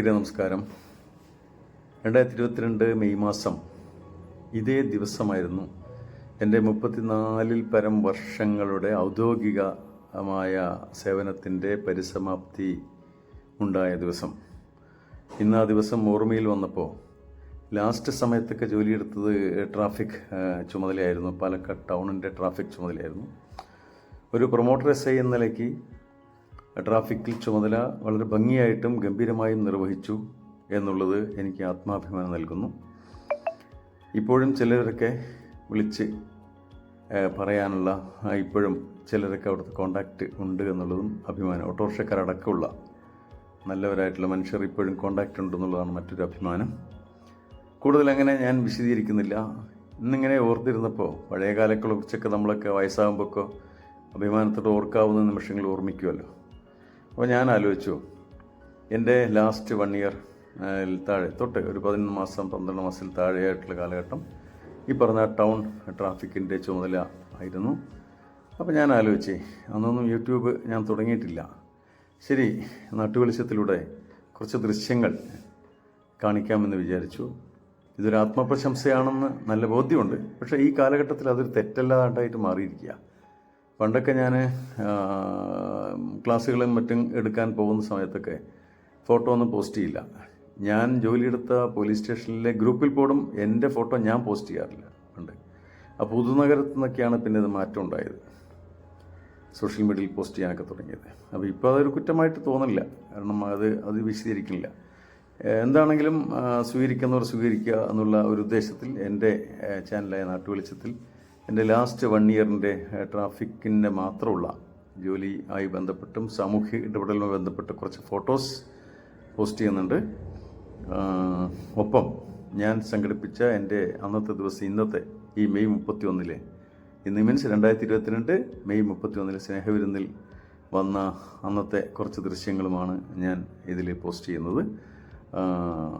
പ്രേക്ഷകരെ നമസ്കാരം. രണ്ടായിരത്തി ഇരുപത്തിരണ്ട് മെയ് മാസം ഇതേ ദിവസമായിരുന്നു എന്റെ മുപ്പത്തിനാലിൽ പരം വർഷങ്ങളുടെ ഔദ്യോഗികമായ സേവനത്തിന്റെ പരിസമാപ്തി ഉണ്ടായ ദിവസം. ഇന്ന് ആ ദിവസം ഓർമ്മയിൽ വന്നപ്പോൾ ലാസ്റ്റ് സമയത്തൊക്കെ ജോലിയെടുത്തത് ട്രാഫിക് ചുമതലയായിരുന്നു. പാലക്കാട് ടൗണിന്റെ ട്രാഫിക് ചുമതലയായിരുന്നു. ഒരു പ്രൊമോട്ടർ എസ് ഐ എന്ന നിലയ്ക്ക് ട്രാഫിക്കിൽ ചുമതല വളരെ ഭംഗിയായിട്ടും ഗംഭീരമായും നിർവഹിച്ചു എന്നുള്ളത് എനിക്ക് ആത്മാഭിമാനം നൽകുന്നു. ഇപ്പോഴും ചിലരൊക്കെ വിളിച്ച് പറയാനുള്ള ഇപ്പോഴും ചിലരൊക്കെ അവിടുത്തെ കോണ്ടാക്റ്റ് ഉണ്ട് എന്നുള്ളതും അഭിമാനം. ഓട്ടോറിക്ഷക്കാരടക്കമുള്ള നല്ലവരായിട്ടുള്ള മനുഷ്യർ ഇപ്പോഴും കോണ്ടാക്റ്റ് ഉണ്ടെന്നുള്ളതാണ് മറ്റൊരു അഭിമാനം. കൂടുതൽ അങ്ങനെ ഞാൻ വിശദീകരിക്കുന്നില്ല. ഇന്നിങ്ങനെ ഓർത്തിരുന്നപ്പോൾ പഴയ കുറിച്ചൊക്കെ നമ്മളൊക്കെ വയസ്സാകുമ്പോഴൊക്കെ അഭിമാനത്തോടെ ഓർക്കാവുന്ന നിമിഷങ്ങൾ ഓർമ്മിക്കുമല്ലോ അപ്പോൾ ഞാൻ ആലോചിച്ചു എന്റെ ലാസ്റ്റ് വൺ ഇയർ താഴെ തൊട്ട് ഒരു പതിനൊന്ന് മാസം പന്ത്രണ്ട് മാസത്തിൽ താഴെയായിട്ടുള്ള കാലഘട്ടം ഈ പറഞ്ഞ ടൗൺ ട്രാഫിക്കിന്റെ ചുമതല ആയിരുന്നു. അപ്പോൾ ഞാൻ ആലോചിച്ചേ അന്നൊന്നും യൂട്യൂബ് ഞാൻ തുടങ്ങിയിട്ടില്ല. ശരി നാട്ടുവെളിച്ചത്തിലൂടെ കുറച്ച് ദൃശ്യങ്ങൾ കാണിക്കാമെന്ന് വിചാരിച്ചു. ഇതൊരു ആത്മപ്രശംസയാണെന്ന് നല്ല ബോധ്യമുണ്ട്. പക്ഷേ ഈ കാലഘട്ടത്തിൽ അതൊരു തെറ്റല്ലാതായിട്ട് മാറിയിരിക്കുക. പണ്ടൊക്കെ ഞാൻ ക്ലാസ്സുകളും മറ്റും എടുക്കാൻ പോകുന്ന സമയത്തൊക്കെ ഫോട്ടോ ഒന്നും പോസ്റ്റ് ചെയ്യില്ല. ഞാൻ ജോലിയെടുത്ത പോലീസ് സ്റ്റേഷനിലെ ഗ്രൂപ്പിൽ പോലും എന്റെ ഫോട്ടോ ഞാൻ പോസ്റ്റ് ചെയ്യാറില്ല പണ്ട്. ആ പുതുനഗരത്തു നിന്നൊക്കെയാണ് പിന്നെ ഇത് മാറ്റം ഉണ്ടായത്. സോഷ്യൽ മീഡിയയിൽ പോസ്റ്റ് ചെയ്യാനൊക്കെ തുടങ്ങിയത്. അപ്പോൾ ഇപ്പോൾ അതൊരു കുറ്റമായിട്ട് തോന്നില്ല. കാരണം അത് അത് വിശദീകരിക്കുന്നില്ല. എന്താണെങ്കിലും സ്വീകരിക്കുന്നവർ സ്വീകരിക്കുക എന്നുള്ള ഒരു ഉദ്ദേശത്തിൽ എന്റെ ചാനലായ നാട്ടുവെളിച്ചത്തിൽ എന്റെ ലാസ്റ്റ് വൺ ഇയറിന്റെ ട്രാഫിക്കിന്റെ മാത്രമുള്ള ജോലി ആയി ബന്ധപ്പെട്ടും സാമൂഹ്യ ഇടപെടലുമായി ബന്ധപ്പെട്ട് കുറച്ച് ഫോട്ടോസ് പോസ്റ്റ് ചെയ്യുന്നുണ്ട്. ഒപ്പം ഞാൻ സംഘടിപ്പിച്ച എന്റെ അന്നത്തെ ദിവസം ഇന്നത്തെ ഈ മെയ് മുപ്പത്തി ഒന്നിലെ ഇന്ന് മീൻസ് രണ്ടായിരത്തി ഇരുപത്തിരണ്ട് മെയ് മുപ്പത്തി ഒന്നിലെ സ്നേഹവിരുന്നിൽ വന്ന അന്നത്തെ കുറച്ച് ദൃശ്യങ്ങളുമാണ് ഞാൻ ഇതിൽ പോസ്റ്റ് ചെയ്യുന്നത്.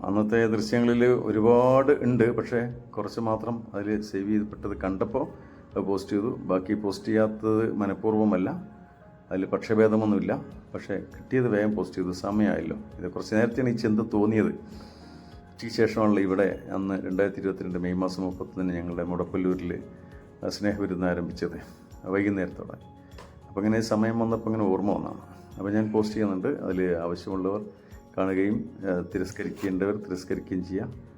അന്നത്തെ ദൃശ്യങ്ങളിൽ ഒരുപാട് ഉണ്ട് പക്ഷേ കുറച്ച് മാത്രം അതിൽ സേവ് ചെയ്യപ്പെട്ടത് കണ്ടപ്പോൾ പോസ്റ്റ് ചെയ്തു. ബാക്കി പോസ്റ്റ് ചെയ്യാത്തത് മനഃപൂർവമല്ല. അതിൽ പക്ഷഭേദമൊന്നുമില്ല. പക്ഷേ കിട്ടിയത് വേഗം പോസ്റ്റ് ചെയ്തു. സമയമായല്ലോ. ഇത് കുറച്ച് നേരത്തെയാണ് ഈ ചിന്ത തോന്നിയത്. ഉച്ചയ്ക്ക് ശേഷമാണല്ലോ ഇവിടെ അന്ന് രണ്ടായിരത്തി ഇരുപത്തിരണ്ട് മെയ് മാസം മുപ്പത്തൊന്നിന് ഞങ്ങളുടെ മുടപ്പല്ലൂരിൽ സ്നേഹവിരുന്ന് ആരംഭിച്ചത്. വൈകുന്നേരത്തോടെ. അപ്പോൾ ഇങ്ങനെ സമയം വന്നപ്പോൾ ഇങ്ങനെ ഓർമ്മ വന്നതാണ്. അപ്പോൾ ഞാൻ പോസ്റ്റ് ചെയ്യുന്നുണ്ട്. അതിൽ ആവശ്യമുള്ളവർ കാണുകയും തിരസ്കരിക്കേണ്ടവർ തിരസ്കരിക്കുകയും ചെയ്യാം.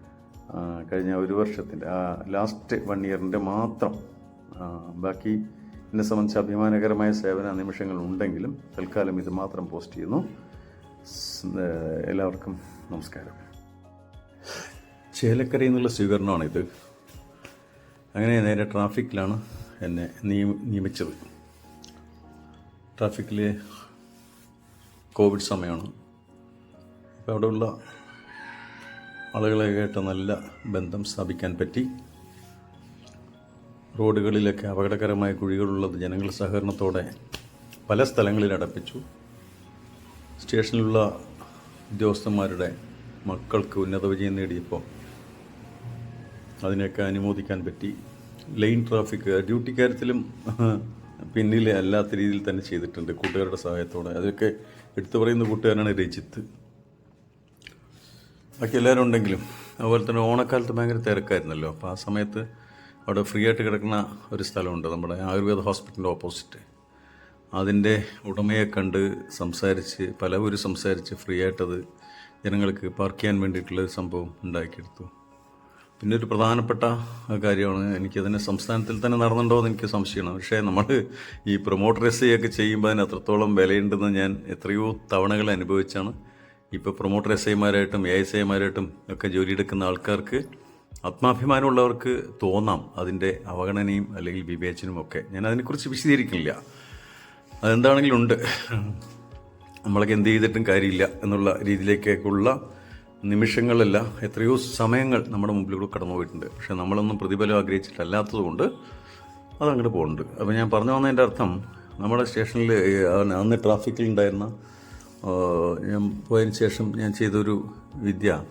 കഴിഞ്ഞ ഒരു വർഷത്തിന്റെ ആ ലാസ്റ്റ് വൺ ഇയറിന്റെ മാത്രം ബാക്കി എന്നെ സംബന്ധിച്ച് അഭിമാനകരമായ സേവന നിമിഷങ്ങൾ ഉണ്ടെങ്കിലും തൽക്കാലം ഇത് മാത്രം പോസ്റ്റ് ചെയ്യുന്നു. എല്ലാവർക്കും നമസ്കാരം. ചേലക്കരയിൽ നിന്നുള്ള സ്വീകരണമാണിത് അങ്ങനെ നേരെ ട്രാഫിക്കിലാണ് എന്നെ നിയമ നിയമിച്ചത്. ട്രാഫിക്കിൽ കോവിഡ് സമയമാണ്. അപ്പോൾ അവിടെയുള്ള ആളുകളെ കേട്ട് നല്ല ബന്ധം സ്ഥാപിക്കാൻ പറ്റി. റോഡുകളിലൊക്കെ അപകടകരമായ കുഴികളുള്ളത് ജനങ്ങൾ സഹകരണത്തോടെ പല സ്ഥലങ്ങളിൽ അടപ്പിച്ചു. സ്റ്റേഷനിലുള്ള ഉദ്യോഗസ്ഥന്മാരുടെ മക്കൾക്ക് ഉന്നത വിജയം നേടിയപ്പോൾ അതിനെയൊക്കെ അനുമോദിക്കാൻ പറ്റി. ലൈൻ ട്രാഫിക് ഡ്യൂട്ടി കാര്യത്തിലും പിന്നിലെ അല്ലാത്ത രീതിയിൽ തന്നെ ചെയ്തിട്ടുണ്ട് കൂട്ടുകാരുടെ സഹായത്തോടെ. അതൊക്കെ എടുത്തു പറയുന്ന കൂട്ടുകാരനാണ് രജിത്ത്. ബാക്കി എല്ലാവരും ഉണ്ടെങ്കിലും അതുപോലെ തന്നെ ഓണക്കാലത്ത് ഭയങ്കര തിരക്കായിരുന്നല്ലോ. അപ്പോൾ ആ സമയത്ത് അവിടെ ഫ്രീ ആയിട്ട് കിടക്കുന്ന ഒരു സ്ഥലമുണ്ട് നമ്മുടെ ആയുർവേദ ഹോസ്പിറ്റലിന്റെ ഓപ്പോസിറ്റ്. അതിന്റെ ഉടമയെ കണ്ട് സംസാരിച്ച് പലവരും സംസാരിച്ച് ഫ്രീ ആയിട്ടത് ജനങ്ങൾക്ക് പാർക്ക് ചെയ്യാൻ വേണ്ടിയിട്ടുള്ള സംഭവം ഉണ്ടാക്കിയെടുത്തു. പിന്നെ ഒരു പ്രധാനപ്പെട്ട കാര്യമാണ് എനിക്കതിനെ സംസ്ഥാനത്തിൽ തന്നെ നടന്നുണ്ടോ എന്ന് എനിക്ക് സംശയമാണ്. പക്ഷേ നമ്മൾ ഈ പ്രൊമോട്ടർ എസ് ഒക്കെ ചെയ്യുമ്പോൾ അതിന് അത്രത്തോളം വിലയുണ്ടെന്ന് ഞാൻ എത്രയോ തവണകൾ അനുഭവിച്ചാണ്. ഇപ്പോൾ പ്രൊമോട്ടർ എസ് ഐമാരായിട്ടും എ എസ് ഐമാരായിട്ടും ഒക്കെ ജോലിയെടുക്കുന്ന ആൾക്കാർക്ക് ആത്മാഭിമാനമുള്ളവർക്ക് തോന്നാം അതിന്റെ അവഗണനയും അല്ലെങ്കിൽ വിവേചനവും ഒക്കെ. ഞാൻ അതിനെക്കുറിച്ച് വിശദീകരിക്കുന്നില്ല. അതെന്താണെങ്കിലും ഉണ്ട്. നമ്മളൊക്കെ എന്ത് ചെയ്തിട്ടും കാര്യമില്ല എന്നുള്ള രീതിയിലേക്കുള്ള നിമിഷങ്ങളല്ല എത്രയോ സമയങ്ങൾ നമ്മുടെ മുമ്പിലൂടെ കടന്നു പോയിട്ടുണ്ട്. പക്ഷെ നമ്മളൊന്നും പ്രതിഫലം ആഗ്രഹിച്ചിട്ടല്ലാത്തതുകൊണ്ട് അതങ്ങോട്ട് പോകുന്നുണ്ട് അപ്പോൾ ഞാൻ പറഞ്ഞു വന്നതിന്റെ അർത്ഥം നമ്മുടെ സ്റ്റേഷനിൽ അന്ന് ട്രാഫിക്കിൽ ഉണ്ടായിരുന്ന ഞാൻ പോയതിന് ശേഷം ഞാൻ ചെയ്തൊരു വിദ്യ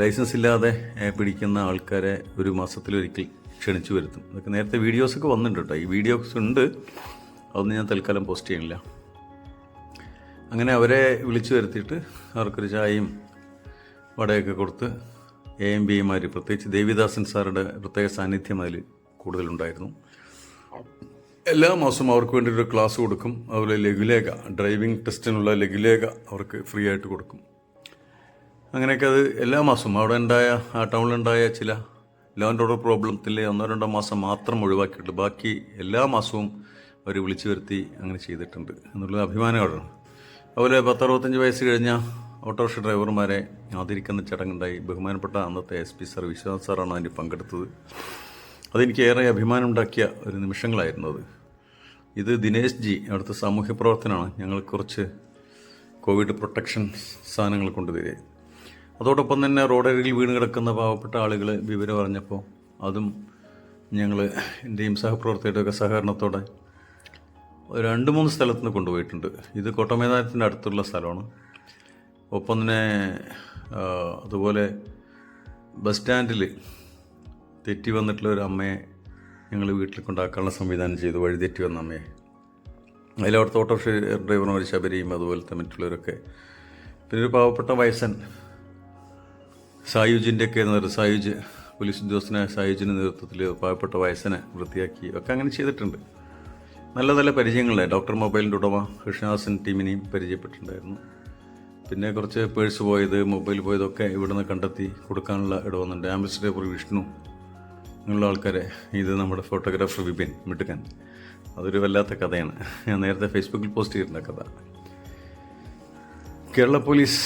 ലൈസൻസ് ഇല്ലാതെ പിടിക്കുന്ന ആൾക്കാരെ ഒരു മാസത്തിലൊരിക്കൽ ക്ഷണിച്ചു വരുത്തും. അതൊക്കെ നേരത്തെ വീഡിയോസൊക്കെ വന്നിട്ടുണ്ട് കേട്ടോ ഈ വീഡിയോസ് ഉണ്ട്. അതൊന്നും ഞാൻ തൽക്കാലം പോസ്റ്റ് ചെയ്യുന്നില്ല അങ്ങനെ അവരെ വിളിച്ചു വരുത്തിയിട്ട് അവർക്കൊരു ചായയും വടയൊക്കെ കൊടുത്ത് എ എം ബി എമാർ പ്രത്യേകിച്ച് ദേവിദാസൻ സാറുടെ പ്രത്യേക സാന്നിധ്യം അതിൽ കൂടുതലുണ്ടായിരുന്നു. എല്ലാ മാസവും അവർക്ക് വേണ്ടി ഒരു ക്ലാസ് കൊടുക്കും. അതുപോലെ ലഘുലേഖ ഡ്രൈവിംഗ് ടെസ്റ്റിനുള്ള ലഘുലേഖ അവർക്ക് ഫ്രീ ആയിട്ട് കൊടുക്കും. അങ്ങനെയൊക്കെ അത് എല്ലാ മാസവും അവിടെ ഉണ്ടായ ആ ടൗണിലുണ്ടായ ചില ലോ ആൻഡ് ഓർഡർ പ്രോബ്ലത്തിൽ ഒന്നോ രണ്ടോ മാസം മാത്രം ഒഴിവാക്കിയിട്ടുള്ളൂ ബാക്കി എല്ലാ മാസവും അവർ വിളിച്ചു വരുത്തി അങ്ങനെ ചെയ്തിട്ടുണ്ട് എന്നുള്ളത് അഭിമാനമാണ് അതുപോലെ പത്തറുപത്തഞ്ച് വയസ്സ് കഴിഞ്ഞ ഓട്ടോറിക്ഷ ഡ്രൈവർമാരെ ആദരിക്കുന്ന ചടങ്ങുണ്ടായി. ബഹുമാനപ്പെട്ട അന്നത്തെ എസ് പി സാർ വിശ്വനാഥ് സാറാണ് അതിന് പങ്കെടുത്തത്. അതെനിക്ക് ഏറെ അഭിമാനമുണ്ടാക്കിയ ഒരു നിമിഷങ്ങളായിരുന്നു അത്. ഇത് ദിനേശ് ജി അവിടുത്തെ സാമൂഹ്യ പ്രവർത്തനമാണ് ഞങ്ങൾ കുറച്ച് കോവിഡ് പ്രൊട്ടക്ഷൻ സാധനങ്ങൾ കൊണ്ടുതരിക അതോടൊപ്പം തന്നെ റോഡരികിൽ വീണ് കിടക്കുന്ന പാവപ്പെട്ട ആളുകൾ വിവരം അറിഞ്ഞപ്പോൾ അതും ഞങ്ങൾ എന്റെയും സഹപ്രവർത്തകരുടെയൊക്കെ സഹകരണത്തോടെ രണ്ട് മൂന്ന് സ്ഥലത്ത് നിന്ന് കൊണ്ടുപോയിട്ടുണ്ട്. ഇത് കോട്ടമൈതാനത്തിന്റെ അടുത്തുള്ള സ്ഥലമാണ്. ഒപ്പം തന്നെ അതുപോലെ ബസ് സ്റ്റാൻഡിൽ തെറ്റി വന്നിട്ടുള്ള ഒരു അമ്മയെ ഞങ്ങൾ വീട്ടിൽ കൊണ്ടാക്കാനുള്ള സംവിധാനം ചെയ്തു വഴി തെറ്റി വന്ന അമ്മയെ. അതിലവിടുത്തെ ഓട്ടോറിക്ഷ ഡ്രൈവർമാർ ശബരിയും അതുപോലത്തെ മറ്റുള്ളവരൊക്കെ. പിന്നെ ഒരു പാവപ്പെട്ട വയസ്സൻ സായുജിന്റെ ഒക്കെ നേതൃത്വം സായുജ് പോലീസ് ഉദ്യോഗസ്ഥനായ സായുജിന്റെ നേതൃത്വത്തിൽ പാവപ്പെട്ട വയസ്സനെ വൃത്തിയാക്കി ഒക്കെ അങ്ങനെ ചെയ്തിട്ടുണ്ട്. നല്ല നല്ല പരിചയങ്ങളെ ഡോക്ടർ മൊബൈലിന്റെ ഉടമ കൃഷ്ണദാസൻ ടീമിനെയും പരിചയപ്പെട്ടിട്ടുണ്ടായിരുന്നു. പിന്നെ കുറച്ച് പേഴ്സ് പോയത് മൊബൈൽ പോയതൊക്കെ ഇവിടുന്ന് കണ്ടെത്തി കൊടുക്കാനുള്ള ഇടവന്നുണ്ട്. വന്നിട്ടുണ്ട് ഡ്രൈവർ വിഷ്ണു അങ്ങനെയുള്ള ആൾക്കാരെ. ഇത് നമ്മുടെ ഫോട്ടോഗ്രാഫർ വിപിൻ മിട്ടുക്കൻ. അതൊരു വല്ലാത്ത കഥയാണ്. ഞാൻ നേരത്തെ ഫേസ്ബുക്കിൽ പോസ്റ്റ് ചെയ്തിരുന്ന കഥ. കേരള പോലീസ്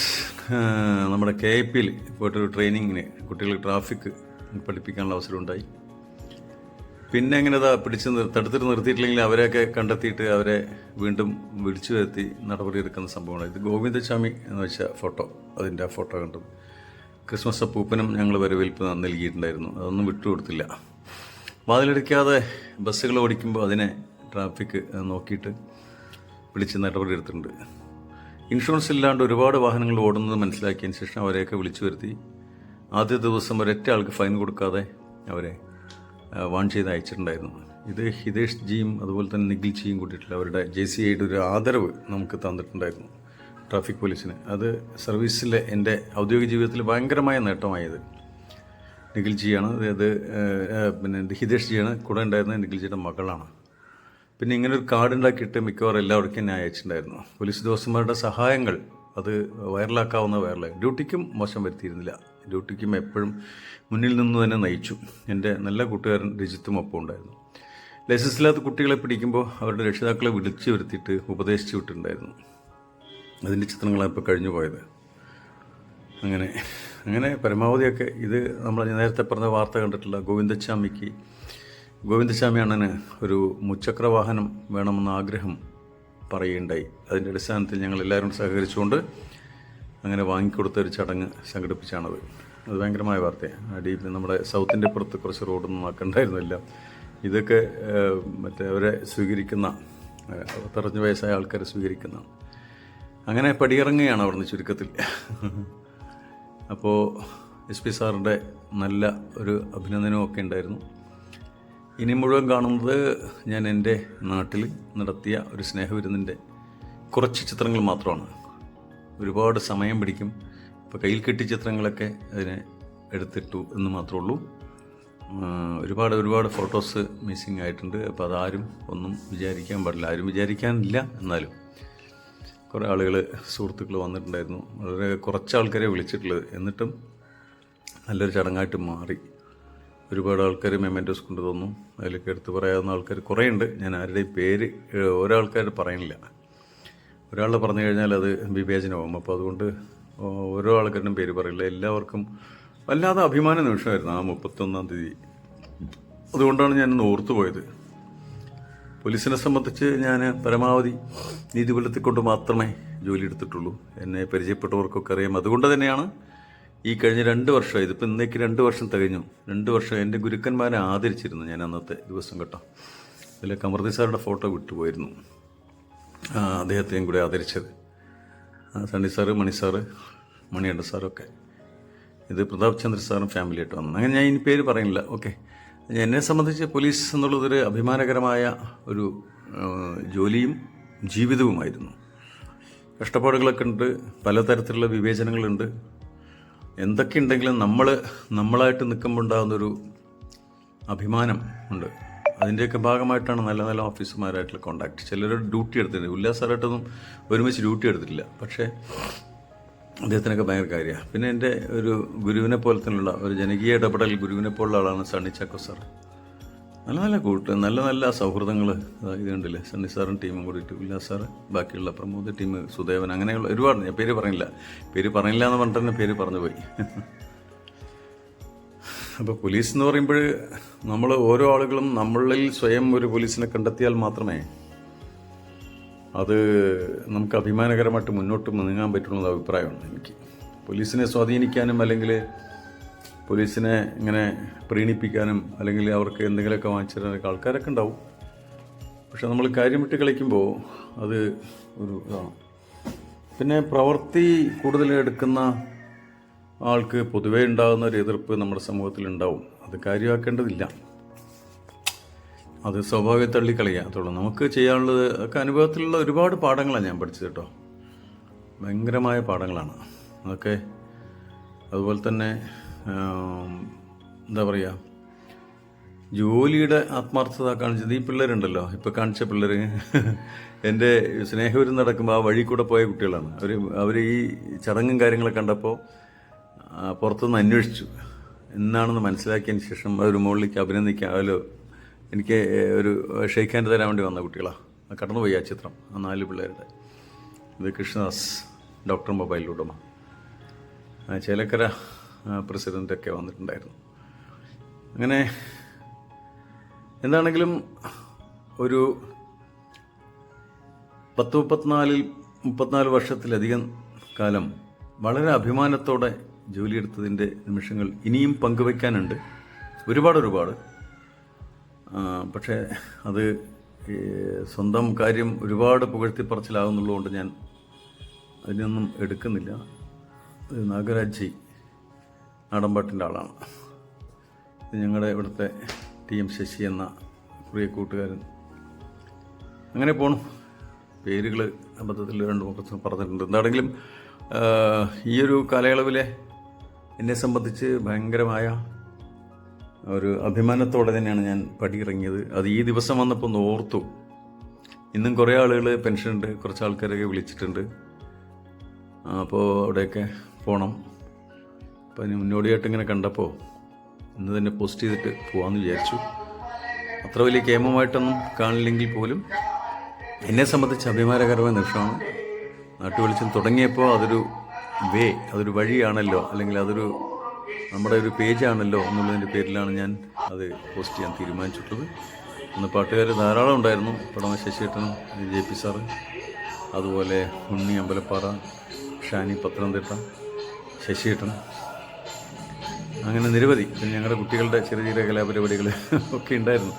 നമ്മുടെ കെ ഐ പിയിൽ പോയിട്ടൊരു ട്രെയിനിങ്ങിന് കുട്ടികൾ ട്രാഫിക് പഠിപ്പിക്കാനുള്ള അവസരമുണ്ടായി. പിന്നെ അങ്ങനെ ഇതാ പിടിച്ച് തടുത്തിട്ട് നിർത്തിയിട്ടില്ലെങ്കിൽ അവരെയൊക്കെ കണ്ടെത്തിയിട്ട് അവരെ വീണ്ടും വിളിച്ചു വരുത്തി നടപടിയെടുക്കുന്ന സംഭവമാണ്. ഇത് ഗോവിന്ദസ്വാമി എന്ന് വെച്ച ഫോട്ടോ അതിന്റെ ആ ഫോട്ടോ കണ്ടത് ക്രിസ്മസ് അപ്പൂപ്പനും ഞങ്ങൾ വരവേൽപ്പ് നൽകിയിട്ടുണ്ടായിരുന്നു. അതൊന്നും വിട്ടുകൊടുത്തില്ല. വാതിലടിക്കാതെ ബസ്സുകൾ ഓടിക്കുമ്പോൾ അതിനെ ട്രാഫിക് നോക്കിയിട്ട് വിളിച്ച് നടപടിയെടുത്തിട്ടുണ്ട്. ഇൻഷുറൻസ് ഇല്ലാണ്ട് ഒരുപാട് വാഹനങ്ങൾ ഓടുന്നത് മനസ്സിലാക്കിയതിന് ശേഷം അവരെയൊക്കെ വിളിച്ചു വരുത്തി. ആദ്യ ദിവസം ഒരൊറ്റ ആൾക്ക് ഫൈൻ കൊടുക്കാതെ അവരെ വൺ ചെയ്ത് അയച്ചിട്ടുണ്ടായിരുന്നു. ഇത് ഹിതേഷ് ജിയും അതുപോലെ തന്നെ നിഖിൽ ജിയും കൂട്ടിയിട്ടുള്ള അവരുടെ ജെ സി ഐയുടെ ഒരു ആദരവ് നമുക്ക് തന്നിട്ടുണ്ടായിരുന്നു ട്രാഫിക് പോലീസിന്. അത് സർവീസിലെ എന്റെ ഔദ്യോഗിക ജീവിതത്തിൽ ഭയങ്കരമായ നേട്ടമായത് നിഖിൽ ജിയാണ്. അതായത് പിന്നെ ഹിതേഷ് ജിയാണ്. കൂടെ ഉണ്ടായിരുന്നത് നിഖിൽ ജിയുടെ മകളാണ്. പിന്നെ ഇങ്ങനെ ഒരു കാർഡ് ഉണ്ടാക്കിയിട്ട് മിക്കവാറും എല്ലാവർക്കും ഞാൻ അയച്ചിട്ടുണ്ടായിരുന്നു. പോലീസ് ഉദ്യോഗസ്ഥന്മാരുടെ സഹായങ്ങൾ അത് വൈറലാക്കാവുന്ന വൈറലായി. ഡ്യൂട്ടിക്കും മോശം വരുത്തിയിരുന്നില്ല. ഡ്യൂട്ടിക്കും എപ്പോഴും മുന്നിൽ നിന്ന് തന്നെ നയിച്ചു. എന്റെ നല്ല കൂട്ടുകാരൻ രജിത്തും ഒപ്പം ഉണ്ടായിരുന്നു. ലൈസൻസ് ഇല്ലാത്ത കുട്ടികളെ പിടിക്കുമ്പോൾ അവരുടെ രക്ഷിതാക്കളെ വിളിച്ചു വരുത്തിയിട്ട് ഉപദേശിച്ചു വിട്ടിട്ടുണ്ടായിരുന്നു. അതിന്റെ ചിത്രങ്ങളാണ് ഇപ്പോൾ കഴിഞ്ഞു പോയത്. അങ്ങനെ അങ്ങനെ പരമാവധിയൊക്കെ ഇത് നമ്മൾ നേരത്തെ പറഞ്ഞ വാർത്ത കണ്ടിട്ടുള്ള ഗോവിന്ദച്ചാമിക്ക് ഗോവിന്ദച്ചാമി അണ്ണന് ഒരു മുച്ചക്ര വാഹനം വേണമെന്ന ആഗ്രഹം പറയുകയുണ്ടായി. അതിന്റെ അടിസ്ഥാനത്തിൽ ഞങ്ങൾ എല്ലാവരും സഹകരിച്ചുകൊണ്ട് അങ്ങനെ വാങ്ങിക്കൊടുത്ത ഒരു ചടങ്ങ് സംഘടിപ്പിച്ചാണത്. അത് ഭയങ്കരമായ വാർത്തയാണ് അടിയിൽ നമ്മുടെ സൗത്തിന്റെ പുറത്ത് കുറച്ച് റോഡൊന്നും ആക്കണ്ടായിരുന്നില്ല. ഇതൊക്കെ മറ്റേ അവരെ സ്വീകരിക്കുന്ന തെറഞ്ഞു വയസ്സായ ആൾക്കാരെ സ്വീകരിക്കുന്ന. അങ്ങനെ പടിയിറങ്ങുകയാണ് അവിടുന്ന് ചുരുക്കത്തിൽ. അപ്പോൾ എസ് പി സാറിന്റെ നല്ല ഒരു അഭിനന്ദനവും ഒക്കെ ഉണ്ടായിരുന്നു. ഇനി മുഴുവൻ കാണുന്നത് ഞാൻ എന്റെ നാട്ടിൽ നടത്തിയ ഒരു സ്നേഹവിരുന്നിന്റെ കുറച്ച് ചിത്രങ്ങൾ മാത്രമാണ്. ഒരുപാട് സമയം പിടിക്കും. ഇപ്പോൾ കയ്യിൽ കിട്ടിയ ചിത്രങ്ങളൊക്കെ അതിനെ എടുത്തിട്ടു എന്ന് മാത്രമേ ഉള്ളൂ ഒരുപാട് ഒരുപാട് ഫോട്ടോസ് മിസ്സിങ് ആയിട്ടുണ്ട്. അപ്പോൾ അതാരും ഒന്നും വിചാരിക്കാൻ പാടില്ല. ആരും വിചാരിക്കാനില്ല എന്നാലും. കുറേ ആളുകൾ സുഹൃത്തുക്കൾ വന്നിട്ടുണ്ടായിരുന്നു. വളരെ കുറച്ച് ആൾക്കാരെ വിളിച്ചിട്ടുള്ളത്. എന്നിട്ടും നല്ലൊരു ചടങ്ങായിട്ട് മാറി. ഒരുപാട് ആൾക്കാർ മെമെന്റോസ് കൊണ്ടു തന്നു. അതിലൊക്കെ എടുത്ത് പറയാവുന്ന ആൾക്കാർ കുറേ ഉണ്ട് ഞാൻ ആരുടെയും പേര് ഒരാൾക്കാരുടെ പറയണില്ല ഒരാൾ പറഞ്ഞു കഴിഞ്ഞാൽ അത് വിവേചനമാകും അപ്പോൾ അതുകൊണ്ട് ഓരോ ആൾക്കാരുടെയും പേര് പറയില്ല. എല്ലാവർക്കും വല്ലാതെ അഭിമാന നിമിഷമായിരുന്നു ആ മുപ്പത്തൊന്നാം തീയതി. അതുകൊണ്ടാണ് ഞാൻ ഓർത്തു പോയത്. പോലീസിനെ സംബന്ധിച്ച് ഞാൻ പരമാവധി നീതി പുലർത്തിക്കൊണ്ട് മാത്രമേ ജോലി എടുത്തിട്ടുള്ളൂ. എന്നെ പരിചയപ്പെട്ടവർക്കൊക്കെ അറിയാം. അതുകൊണ്ട് തന്നെയാണ് ഈ കഴിഞ്ഞ രണ്ട് വർഷം ഇതിപ്പോൾ ഇന്നേക്ക് രണ്ട് വർഷം തികഞ്ഞു. രണ്ട് വർഷം എന്റെ ഗുരുക്കന്മാരെ ആദരിച്ചിരുന്നു ഞാൻ അന്നത്തെ ദിവസം കേട്ടോ. അതിൽ കമർദി സാറുടെ ഫോട്ടോ വിട്ടുപോയിരുന്നു. അദ്ദേഹത്തെയും കൂടെ ആദരിച്ചത്. സണ്ണി സാറ് മണി സാറ് മണിയണ്ട സാറൊക്കെ. ഇത് പ്രതാപ് ചന്ദ്ര സാറും ഫാമിലി ആയിട്ട് വന്നു. അങ്ങനെ ഞാൻ ഇനി പേര് പറയുന്നില്ല. ഓക്കെ എന്നെ സംബന്ധിച്ച് പോലീസ് എന്നുള്ളതൊരു അഭിമാനകരമായ ഒരു ജോലിയും ജീവിതവുമായിരുന്നു. കഷ്ടപ്പാടുകളൊക്കെ ഉണ്ട് പലതരത്തിലുള്ള വിവേചനങ്ങളുണ്ട്. എന്തൊക്കെ ഉണ്ടെങ്കിലും നമ്മൾ നമ്മളായിട്ട് നിൽക്കുമ്പോൾ ഉണ്ടാകുന്നൊരു അഭിമാനം ഉണ്ട്. അതിന്റെയൊക്കെ ഭാഗമായിട്ടാണ് നല്ല നല്ല ഓഫീസർമാരായിട്ടുള്ള കോണ്ടാക്ട് ചിലർ ഡ്യൂട്ടി എടുത്തിട്ടുണ്ട്. ഉല്ലാസാറായിട്ടൊന്നും ഒരുമിച്ച് ഡ്യൂട്ടി എടുത്തിട്ടില്ല. പക്ഷേ അദ്ദേഹത്തിനൊക്കെ ഭയങ്കര കാര്യമാണ് പിന്നെ എന്റെ ഒരു ഗുരുവിനെ പോലെ തന്നെയുള്ള ഒരു ജനകീയ ഇടപെടൽ ഗുരുവിനെ പോലുള്ള ആളാണ് സണ്ണി ചാക്കോ സാർ നല്ല നല്ല കൂട്ട് നല്ല നല്ല സൗഹൃദങ്ങൾ ഇത് കണ്ടില്ലേ സണ്ണി സാറും ടീമും കൂടിയിട്ട് ഉല്ലാസ് സാറ് ബാക്കിയുള്ള പ്രമോദ് ടീം സുദേവൻ അങ്ങനെയുള്ള ഒരുപാട് ഞാൻ പേര് പറഞ്ഞില്ല. പേര് പറഞ്ഞില്ല എന്ന് പറഞ്ഞിട്ട് തന്നെ പേര് പറഞ്ഞു പോയി. അപ്പോൾ പോലീസ് എന്ന് പറയുമ്പോൾ നമ്മൾ ഓരോ ആളുകളും നമ്മളിൽ സ്വയം ഒരു പോലീസിനെ കണ്ടെത്തിയാൽ മാത്രമേ അത് നമുക്ക് അഭിമാനകരമായിട്ട് മുന്നോട്ട് നീങ്ങാൻ പറ്റുന്ന അഭിപ്രായമാണ് എനിക്ക്. പോലീസിനെ സ്വാധീനിക്കാനും അല്ലെങ്കിൽ പോലീസിനെ ഇങ്ങനെ പ്രീണിപ്പിക്കാനും അല്ലെങ്കിൽ അവർക്ക് എന്തെങ്കിലുമൊക്കെ വാങ്ങിച്ചു തരാനൊക്കെ ആൾക്കാരൊക്കെ ഉണ്ടാവും. പക്ഷെ നമ്മൾ കാര്യം വിട്ട് കളിക്കുമ്പോൾ അത് ഒരു ഇതാണ്. പിന്നെ പ്രവൃത്തി കൂടുതൽ എടുക്കുന്ന ആൾക്ക് പൊതുവേ ഉണ്ടാകുന്ന ഒരു എതിർപ്പ് നമ്മുടെ സമൂഹത്തിൽ ഉണ്ടാവും. അത് കാര്യമാക്കേണ്ടതില്ല. അത് സ്വാഭാവിക തള്ളിക്കളയുക അതുള്ളൂ നമുക്ക് ചെയ്യാനുള്ളത് ഒക്കെ അനുഭവത്തിലുള്ള ഒരുപാട് പാഠങ്ങളാണ് ഞാൻ പഠിച്ചത് കേട്ടോ. ഭയങ്കരമായ പാഠങ്ങളാണ്. അതൊക്കെ അതുപോലെ തന്നെ എന്താ പറയുക ജോലിയുടെ ആത്മാർത്ഥത കാണിച്ചത് ഈ പിള്ളേരുണ്ടല്ലോ. ഇപ്പോൾ കാണിച്ച പിള്ളേർ എന്റെ സ്നേഹവരും നടക്കുമ്പോൾ ആ വഴി കൂടെ പോയ കുട്ടികളാണ്. അവർ അവർ ഈ ചടങ്ങും കാര്യങ്ങളൊക്കെ കണ്ടപ്പോൾ പുറത്തുനിന്ന് അന്വേഷിച്ചു. എന്നാണെന്ന് മനസ്സിലാക്കിയതിന് ശേഷം അവർ മുകളിലേക്ക് അഭിനന്ദിക്കാൻ അതിൽ എനിക്ക് ഒരു ഷെയ്ക്ക് ഹാൻഡ് തരാൻ വേണ്ടി വന്ന കുട്ടികളാണ് കടന്നുപോയി ആ ചിത്രം ആ നാല് പിള്ളേരുടെ. ഇത് കൃഷ്ണദാസ് ഡോക്ടർ മൊബൈൽ ചേലക്കര പ്രസിഡന്റൊക്കെ വന്നിട്ടുണ്ടായിരുന്നു. അങ്ങനെ എന്താണെങ്കിലും ഒരു പത്ത് മുപ്പത്തിനാലിൽ മുപ്പത്തിനാല് വർഷത്തിലധികം കാലം വളരെ അഭിമാനത്തോടെ ജോലിയെടുത്തതിന്റെ നിമിഷങ്ങൾ ഇനിയും പങ്കുവയ്ക്കാനുണ്ട്. ഒരുപാട് ഒരുപാട്. പക്ഷേ അത് സ്വന്തം കാര്യം ഒരുപാട് പുകഴ്ത്തിപ്പറച്ചിലാകുന്നുള്ളതുകൊണ്ട് ഞാൻ അതിനൊന്നും എടുക്കുന്നില്ല. നാഗരാജ് നാടൻപാട്ടിന്റെ ആളാണ്. ഇത് ഞങ്ങളുടെ ഇവിടുത്തെ ടി എം ശശി എന്ന പ്രിയ കൂട്ടുകാരൻ. അങ്ങനെ പോണു. പേരുകൾ അബദ്ധത്തിൽ രണ്ട് മൂന്ന് പറഞ്ഞിട്ടുണ്ട്. എന്താണെങ്കിലും ഈ ഒരു കാലയളവിലെ എന്നെ സംബന്ധിച്ച് ഭയങ്കരമായ ഒരു അഭിമാനത്തോടെ തന്നെയാണ് ഞാൻ പടിയിറങ്ങിയത്. അത് ഈ ദിവസം വന്നപ്പോൾ ഒന്ന് ഓർത്തു. ഇന്നും കുറേ ആളുകൾ പെൻഷനുണ്ട് കുറച്ച് ആൾക്കാരൊക്കെ വിളിച്ചിട്ടുണ്ട്. അപ്പോൾ അവിടെയൊക്കെ പോകണം അപ്പോൾ അതിന് മുന്നോടിയായിട്ട് ഇങ്ങനെ കണ്ടപ്പോൾ ഇന്ന് തന്നെ പോസ്റ്റ് ചെയ്തിട്ട് പോകാമെന്ന് വിചാരിച്ചു. അത്ര വലിയ കേമമായിട്ടൊന്നും കാണില്ലെങ്കിൽ പോലും എന്നെ സംബന്ധിച്ച് അഭിമാനകരമായ നിമിഷമാണ്. നാട്ടുവെളിച്ചം തുടങ്ങിയപ്പോൾ അതൊരു വേ അതൊരു വഴിയാണല്ലോ അല്ലെങ്കിൽ അതൊരു നമ്മുടെ ഒരു പേജാണല്ലോ എന്നുള്ളതിന്റെ പേരിലാണ് ഞാൻ അത് പോസ്റ്റ് ചെയ്യാൻ തീരുമാനിച്ചിട്ടുള്ളത്. ഇന്ന് പാട്ടുകാർ ധാരാളം ഉണ്ടായിരുന്നു. പടമ ശശിയേട്ടനും ജെ പി സാറ് അതുപോലെ ഉണ്ണി അമ്പലപ്പാറ ഷാനി പത്തനംതിട്ട ശശിയേട്ടൻ അങ്ങനെ നിരവധി. പിന്നെ ഞങ്ങളുടെ കുട്ടികളുടെ ചെറിയ ചെറിയ കലാപരിപാടികൾ ഒക്കെ ഉണ്ടായിരുന്നു.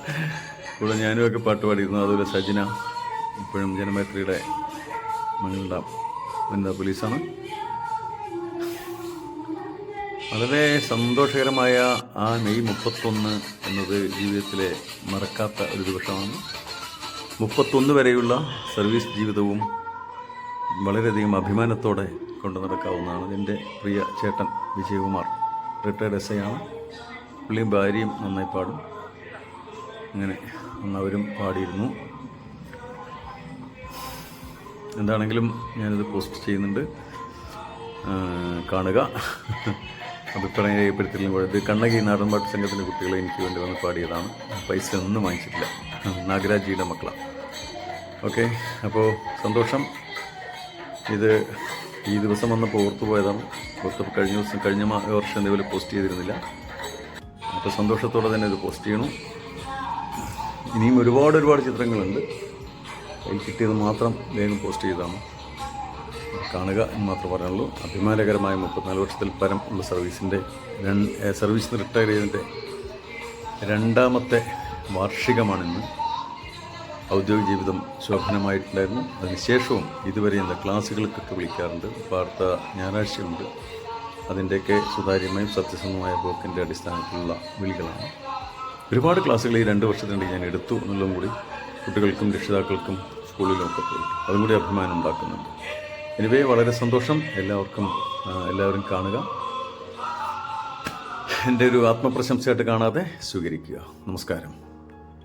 കൂടെ ഞാനും ഒക്കെ പാട്ട് പാടിയിരുന്നു. അതുപോലെ സജിന ഇപ്പോഴും ജനമൈത്രിയുടെ മകളുടെ വനിതാ പോലീസാണ്. വളരെ സന്തോഷകരമായ ആ മെയ് മുപ്പത്തൊന്ന് എന്നത് ജീവിതത്തിലെ മറക്കാത്ത ഒരു ദിവസമാണ്. മുപ്പത്തൊന്ന് വരെയുള്ള സർവീസ് ജീവിതവും വളരെയധികം അഭിമാനത്തോടെ കൊണ്ടു നടക്കാവുന്നതാണ് എന്റെ പ്രിയ ചേട്ടൻ വിജയകുമാർ. റിട്ടയർഡ് എസ് ഐ ആണ്. പുള്ളിയും ഭാര്യയും നന്നായി പാടും. അങ്ങനെ അന്ന് അവരും പാടിയിരുന്നു. എന്താണെങ്കിലും ഞാനിത് പോസ്റ്റ് ചെയ്യുന്നുണ്ട്. കാണുക. അഭിപ്രായം രേഖപ്പെടുത്തിയില്ലെങ്കിൽ. ഇത് കണ്ണകി നാടൻപാട്ട് സംഘത്തിന്റെ കുട്ടികളെ എനിക്ക് വേണ്ടി വന്ന് പാടിയതാണ്. പൈസ ഒന്നും വാങ്ങിച്ചിട്ടില്ല. നാഗരാജിയുടെ മക്കളാണ് ഓക്കെ അപ്പോൾ സന്തോഷം. ഇത് ഈ ദിവസം വന്നപ്പോൾ ഓർത്തു പോയതാണ്. ഓർത്തപ്പോൾ കഴിഞ്ഞ ദിവസം കഴിഞ്ഞ വർഷം ഇതേപോലെ പോസ്റ്റ് ചെയ്തിരുന്നില്ല. അപ്പോൾ സന്തോഷത്തോടെ തന്നെ ഇത് പോസ്റ്റ് ചെയ്യണം. ഇനിയും ഒരുപാട് ഒരുപാട് ചിത്രങ്ങളുണ്ട്. അതിൽ കിട്ടിയത് മാത്രം വേഗം പോസ്റ്റ് ചെയ്താണ്. കാണുക എന്ന് മാത്രം പറയാനുള്ളൂ. അഭിമാനകരമായ മുപ്പത്തിനാല് വർഷത്തിൽ പരം ഉള്ള സർവീസിന്റെ സർവീസിൽ റിട്ടയർ ചെയ്തതിന്റെ രണ്ടാമത്തെ വാർഷികമാണിന്ന് ഔദ്യോഗിക ജീവിതം ശോഭനമായിട്ടുണ്ടായിരുന്നു. അതിനുശേഷവും ഇതുവരെ എന്റെ ക്ലാസ്സുകൾക്കൊക്കെ വിളിക്കാറുണ്ട്. വാർത്ത ഞായറാഴ്ചയുണ്ട് അതിന്റെയൊക്കെ സുതാര്യമായും സത്യസന്ധമായ പോക്കിന്റെ അടിസ്ഥാനത്തിലുള്ള വിളികളാണ്. ഒരുപാട് ക്ലാസ്സുകൾ ഈ രണ്ട് വർഷത്തിനിടയിൽ ഞാൻ എടുത്തു എന്നുള്ളതും കൂടി കുട്ടികൾക്കും രക്ഷിതാക്കൾക്കും സ്കൂളിലും ഒക്കെ പോയി അതും കൂടി അഭിമാനം ഉണ്ടാക്കുന്നുണ്ട്. എനിവേ വളരെ സന്തോഷം. എല്ലാവർക്കും എല്ലാവരും കാണുക. എന്റെ ഒരു ആത്മപ്രശംസയായിട്ട് കാണാതെ സ്വീകരിക്കുക. നമസ്കാരം.